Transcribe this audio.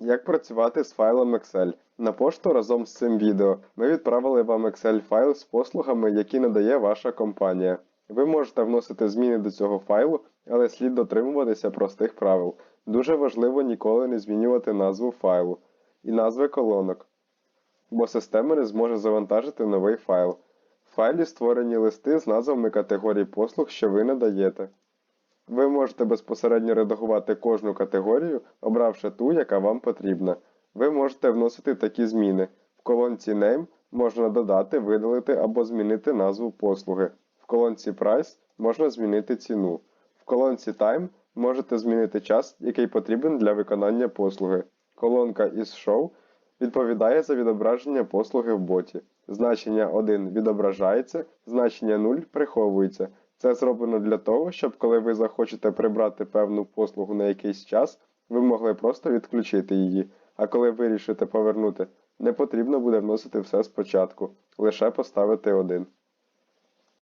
Як працювати з файлом Excel? На пошту разом з цим відео ми відправили вам Excel файл з послугами, які надає ваша компанія. Ви можете вносити зміни до цього файлу, але слід дотримуватися простих правил. Дуже важливо ніколи не змінювати назву файлу і назви колонок, бо система не зможе завантажити новий файл. В файлі створені листи з назвами категорій послуг, що ви надаєте. Ви можете безпосередньо редагувати кожну категорію, обравши ту, яка вам потрібна. Ви можете вносити такі зміни. В колонці Name можна додати, видалити або змінити назву послуги. В колонці Price можна змінити ціну. В колонці Time можете змінити час, який потрібен для виконання послуги. Колонка із Show відповідає за відображення послуги в боті. Значення 1 відображається, значення 0 приховується. Це зроблено для того, щоб коли ви захочете прибрати певну послугу на якийсь час, ви могли просто відключити її. А коли вирішите повернути, не потрібно буде вносити все спочатку, лише поставити один.